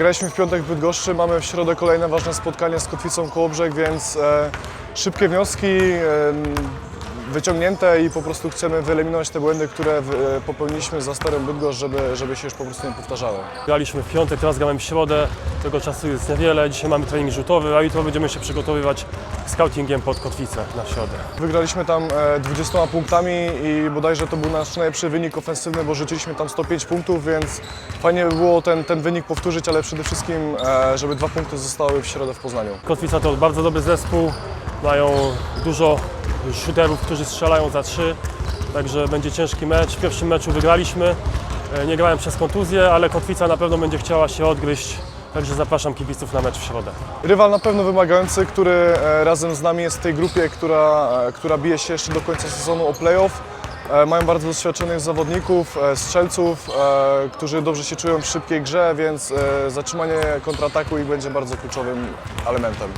Graliśmy w piątek w Bydgoszczy, mamy w środę kolejne ważne spotkanie z Kotwicą Kołobrzeg, więc e, szybkie wnioski e, wyciągnięte i po prostu chcemy wyeliminować te błędy, które e, popełniliśmy za Starym Bydgoszcz, żeby, żeby się już po prostu nie powtarzały. Graliśmy w piątek, teraz gramy w środę, tego czasu jest niewiele. Dzisiaj mamy trening rzutowy, a jutro będziemy się przygotowywać scoutingiem pod Kotwicę na środę. Wygraliśmy tam e, 20 punktami i bodajże to był nasz najlepszy wynik ofensywny, bo rzuciliśmy tam 105 punktów, więc fajnie by było ten, ten wynik powtórzyć, ale przede wszystkim, e, żeby dwa punkty zostały w środę w Poznaniu. Kotwica to bardzo dobry zespół, mają dużo shooterów, którzy strzelają za trzy, także będzie ciężki mecz. W pierwszym meczu wygraliśmy, E, nie grałem przez kontuzję, ale Kotwica na pewno będzie chciała się odgryźć, także zapraszam kibiców na mecz w środę. Rywal na pewno wymagający, który e, razem z nami jest w tej grupie, która, e, która bije się jeszcze do końca sezonu o playoff. Mają bardzo doświadczonych zawodników, strzelców, którzy dobrze się czują w szybkiej grze, więc zatrzymanie kontrataku ich będzie bardzo kluczowym elementem.